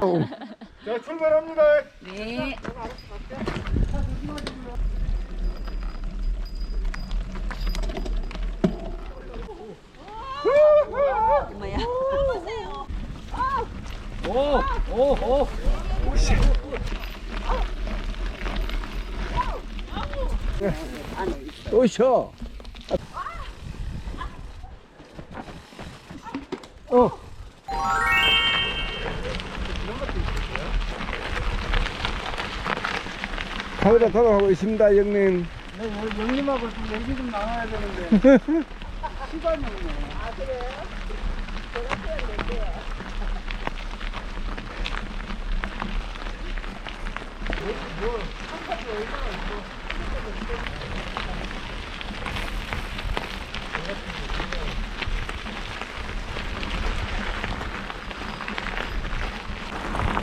자 출발합니다. 네. 엄마야. 오 오오 또쉬 카메라 돌아가고 있습니다, 형님. 영님하고 좀 얘기 좀 나눠야 되는데 시간이 없네.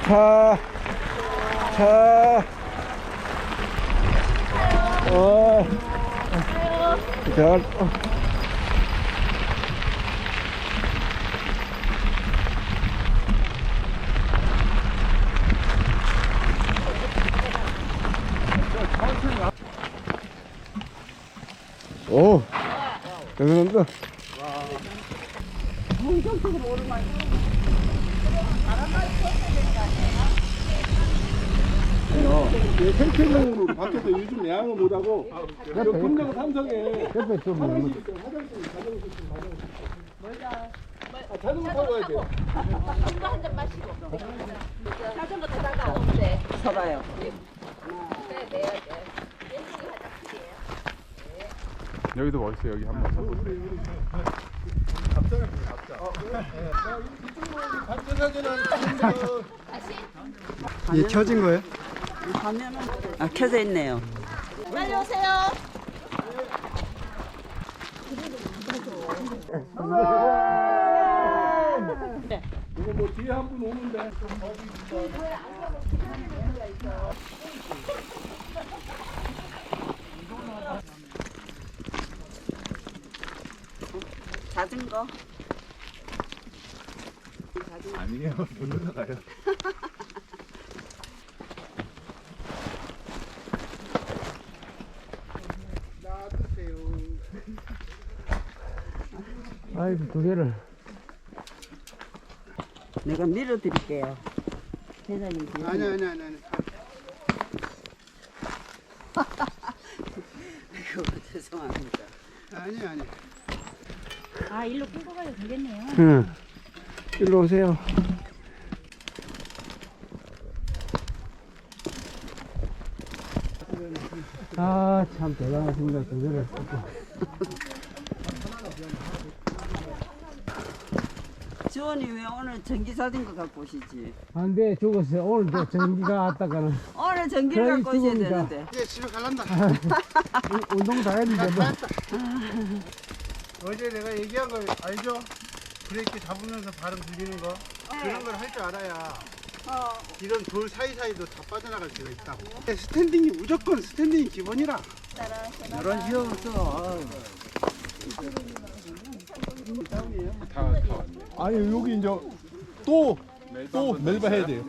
자, 자, 어. 잘. 어. 오, 대단한다. 공격적으로 오르막. 바람 날 예, 생태공으로 밖에서 요즘 야영을 못하고 아, 옆에, 옆에. 금강 삼성에 옆에 좀 화장실 있어요 화장실 자전거 타고 와야 돼요 자전거 한잔 마시고 자전거 타다가 오는데 서봐요 네, 네, 네. 내야 돼 네. 여기도 멋있어요. 여기 한번 서 보세요. 갑자기 갑자. 아, 이쪽으로 갑자 사진 한 하는 다시? 얘 켜진 거예요? 화면은 아, 켜져 있네요. 빨리 오세요. 이거 뭐 뒤에 한 분 오는데. 자전거. 아니에요. 놀러 가요. 아이고, 두 개를. 내가 밀어 드릴게요. 회장님. 아니 아니 아니 아니. 아이고, 죄송합니다. 아니 아니. 아 일로 끌고 가도 되겠네요. 응. 일로 오세요. 아, 참 대단하십니다. 두 개를. 지원이 왜 오늘 전기 자전거 갖고 오시지? 안 돼, 죽었어요. 오늘도 전기가 왔다가는. 오늘 전기를 갖고 오셔야 죽으니까. 되는데. 이제 집에 갈란다. 운- 운동 다 했는데 뭐. 어제 내가 얘기한 거 알죠? 브레이크 잡으면서 발음 들리는 거 그런 걸 할 줄 알아야 이런 돌 사이사이도 다 빠져나갈 수가 있다고 스탠딩이 무조건 스탠딩이 기본이라 이런 시험 없어 다, 다 왔네. 아니 여기 이제 또또 멜바 해야 돼요.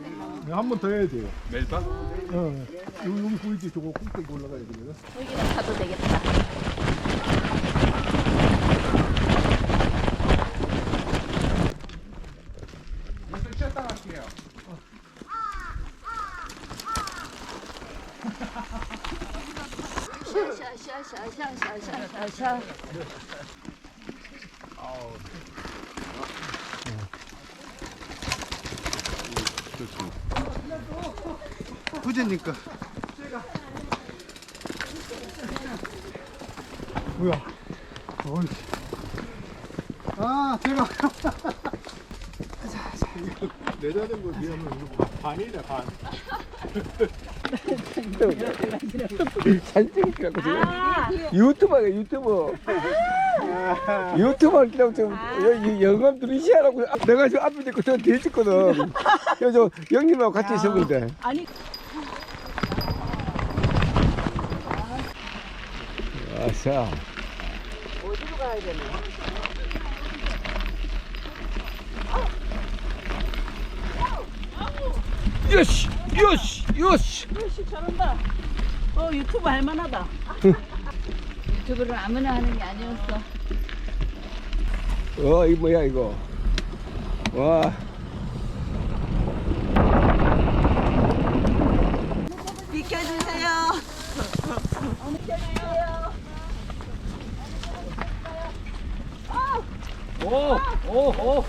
한 번 더 해야 돼요. 멜바? 어. 여기, 여기 보이지? 저거 꼭대기 올라가야 되거든. 여기는 가도 되겠다. 부재니까 뭐야? 어이. 아 제가 내 자전거 비하면 이거 반이다 반 찍으라고 지금. 유튜버가 유튜버. 유튜버 할기라고 좀 여- 영감 들으시라고 내가 지금 앞에 있고 저 뒤에 찍거든. 그래서 영님하고 같이 있었는데. 아니 아싸. 어디로 가야 되나? 요시 요시 요시 역시 잘한다. 어 유튜브 할만하다. 유튜브를 아무나 하는 게 아니었어. 어 이거 뭐야 이거 와 비켜주세요. 바꾸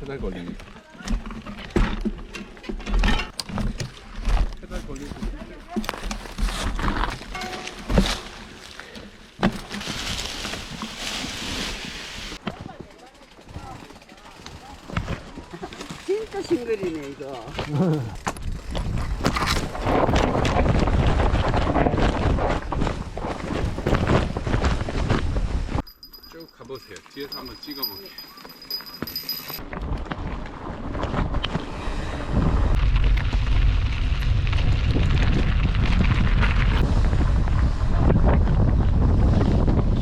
페달 걸리니. 페달 걸리고. 진짜 싱글이네 이거. 쭉 가보세요. 뒤에서 한번 찍어볼게요.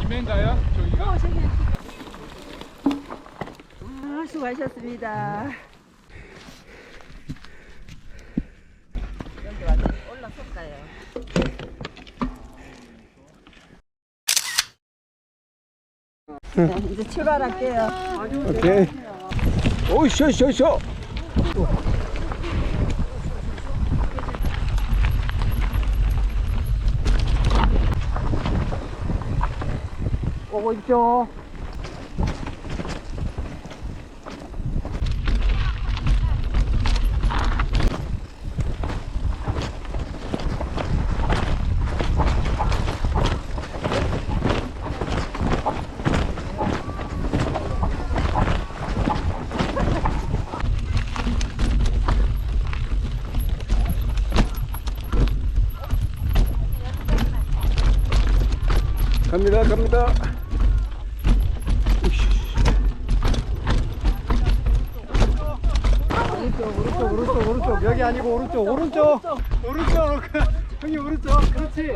김해인가요? 저기가? 아, 수고하셨습니다. 여기 완전히 올라섰어요. 네, 이제 출발할게요. 오케이 오이 쇼쇼 쇼 오고 있죠 갑니다. 갑니다 오른쪽 오른쪽 오른쪽. 여기 아니고 오른쪽 오른쪽. 오른쪽 형님 오른쪽. 그렇지.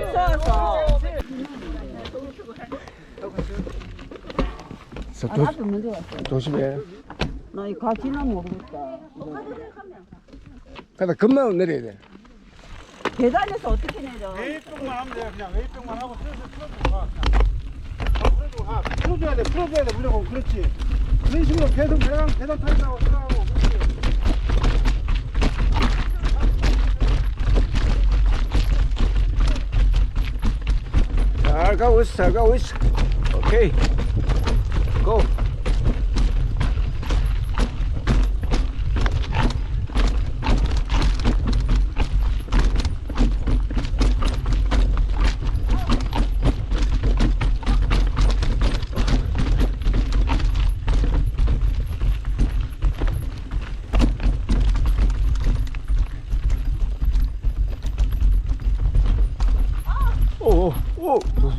조, 아, 나도 먼저 왔어. 조심해. 나이 가지나 모르겠다. 가다 금방 내려야 돼. 계단에서 어떻게 내려? 웨이병만 하면 돼 그냥. 웨이병만 하고 슬슬 가 그냥 가 풀어줘야 돼 풀어줘야 돼 무조건. 그렇지. 그런 식으로 계속 계단 계단 타고 들어가고 그렇지. 잘 가고 있어 잘 가고 있어. 오케이. 고 오, 오, 조심.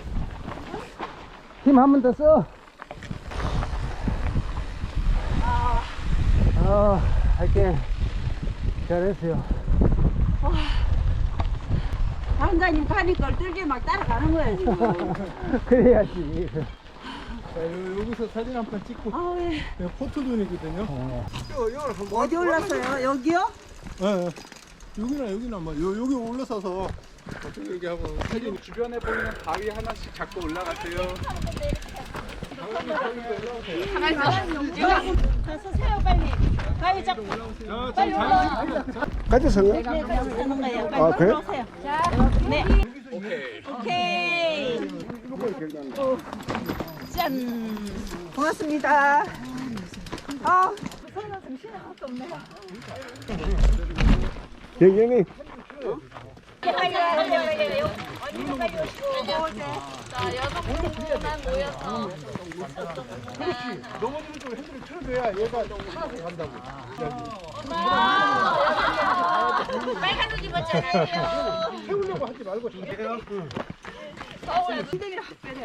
힘 한 번 더 써. 아, 할게. 잘했어요. 당장님 가니까 들게 막 따라가는 거야 지금. 그래야지. 자, 요, 여기서 사진 한판 찍고 아, 예. 여기 포토존이거든요. 어디 올랐어요? 여기요? 예, 예. 여기나 여기나 뭐 요, 여기 올라서서 여기 하고 사진 주변에 보이는 바위 하나씩 잡고 올라가세요. 가서 세요 빨리. 가위 잡고. 빨리 올라. 같이 설래? 네, 같이 하는 거예요. 빨리 아, 그래? 올라오세요. 자, 네. 오케이. 오케이. 어. 짠. 고맙습니다. 아, 대경이 빨리 와요. 빨리 와요. 언니도 빨리 오시고. 자, 여섯 분만 모여서. 넘어지는 쪽으로 핸들을 틀어줘야 얘가 차고 간다고. 빨간 옷 입었잖아요. 세우려고 하지 말고 저기요.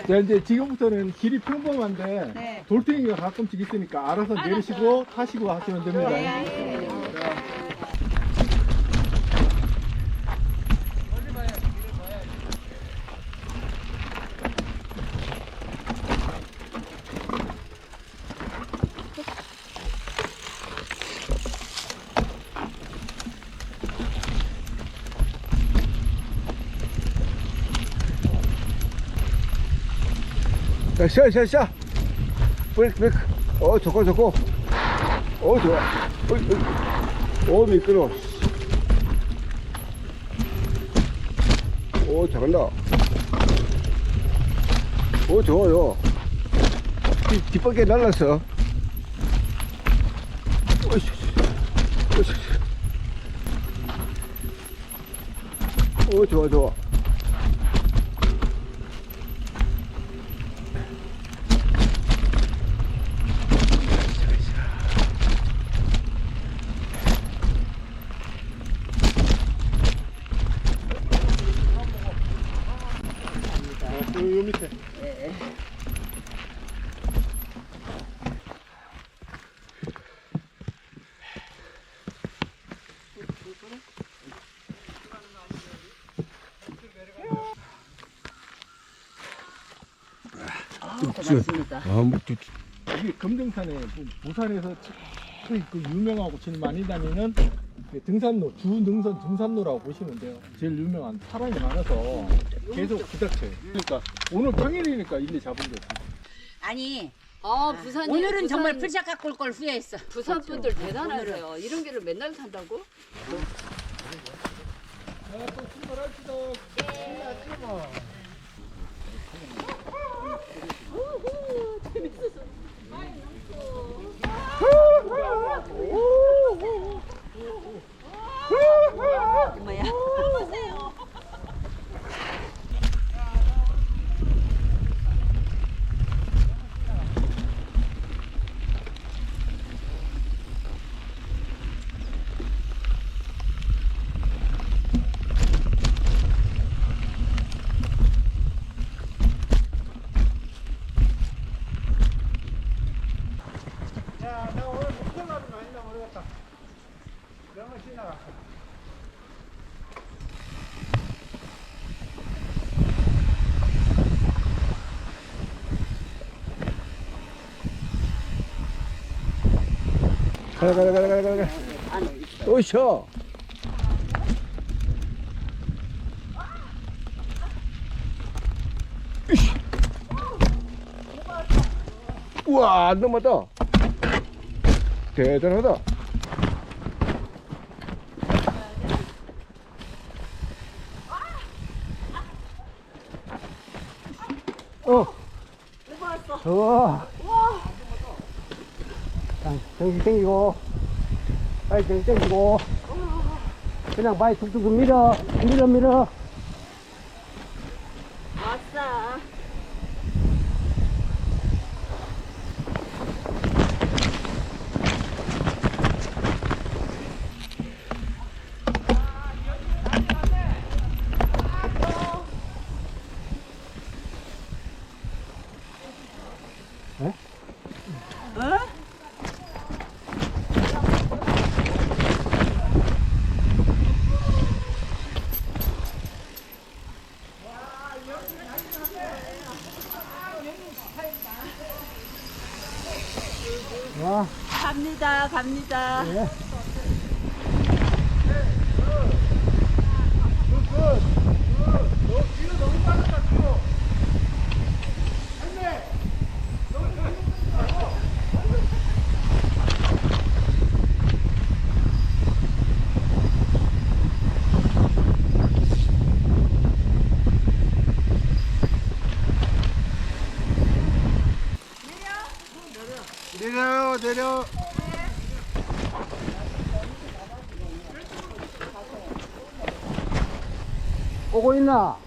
자 이제 지금부터는 길이 평범한데 네. 돌덩이가 가끔씩 있으니까 알아서 내리시고 타시고 하시면 됩니다. 쉬어. 브레이크, 브레이크. 어, 좋고, 좋고. 어, 좋아. 어, 어, 어 미끄러워. 오, 잘한다. 오, 좋아요. 뒷, 뒷바퀴 날랐어. 오이씨, 오이씨. 오, 좋아, 좋아. 고맙습니다. 아, 뭐, 두- 여기 금등산에 부- 부산에서 제일 그 유명하고 제일 많이 다니는 그 등산로 주 능선 등산로라고 보시면 돼요. 제일 유명한 사람이 많아서 계속 부닥쳐요. 그러니까 오늘 평일이니까 일리 잡은 거지. 아니 아, 부산 오늘은 정말 풀샷 갖고 올 걸 후회했어. 부산 분들 대단하세요. 이런 길을 맨날 탄다고? 또 출발합시다. 뭐야? 야, 나 오늘 목표가는 아닌가 모르겠다. 너무 지나 가. 가라, 가라, 가라, 가라, 가라. 또. 이씨. 우와, 안 넘었다. 대단하다. 어. 좋아. 자, 정신 챙기고, 빨리 정신 챙기고, 그냥 바위 툭툭 밀어, 밀어, 밀어. 어? 어? 갑니다, 갑니다. 예. 내려 오고 있나?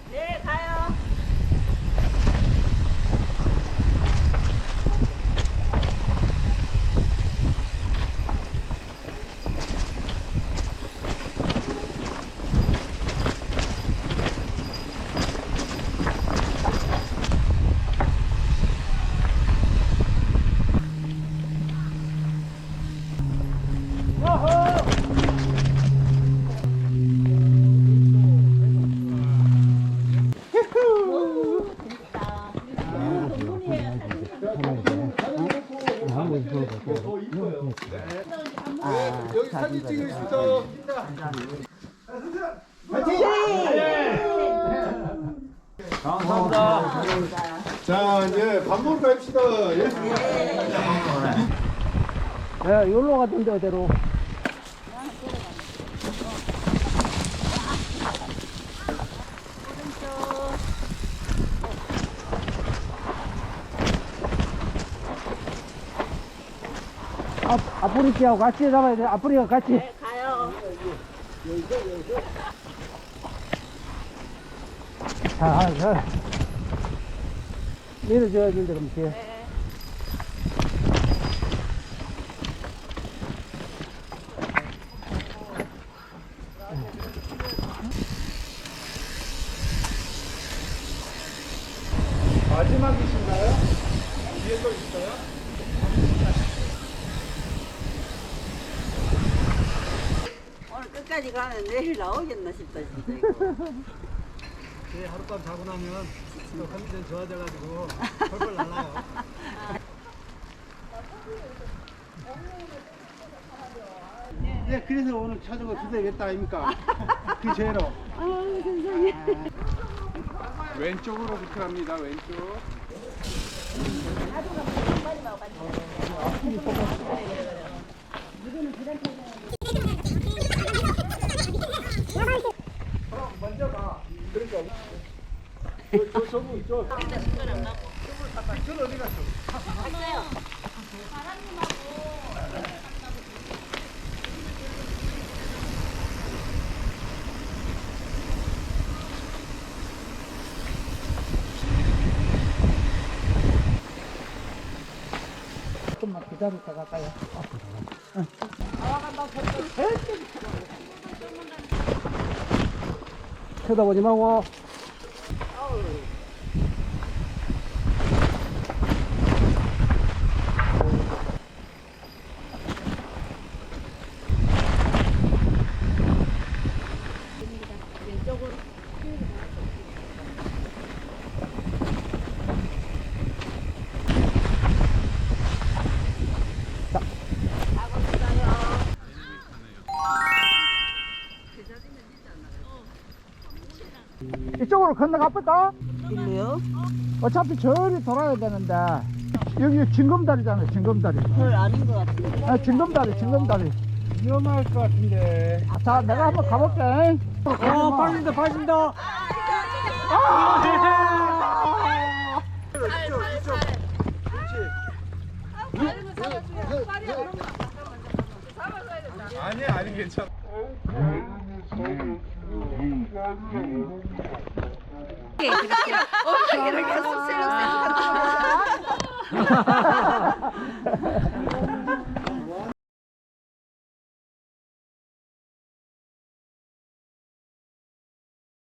앞, 앞으리끼하고 같이 잡아야 돼. 앞으리가 같이. 네, 가요. 자, 자. 밀어줘야 되는데, 그럼 뒤에. 마지막이신가요? 뒤에 또 있어요? 오늘 끝까지 가면 내일 나오겠나 싶다, 진짜. 이거. 네, 하룻밤 자고 나면 또 컨디션 좋아져가지고 펄펄 날아요. 네, 그래서 오늘 두 대겠다 아닙니까? 그 죄로. 왼쪽으로부터 합니다. 왼쪽. 조금만 기다 렸다가 가요. 쳐다보지 말고. 이쪽으로 건너가볼까? 일로요? 어차피 저리 돌아야 되는데. 여기 징검다리잖아요, 징검다리. 별 아닌 것 같은데. 아, 징검다리, 징검다리. 위험할 것 같은데. 자, 내가 한번 가볼게. 어, 빠진다, 빠진다. 아니, 아니, 괜찮아. 이렇게 속슬록슬록 아.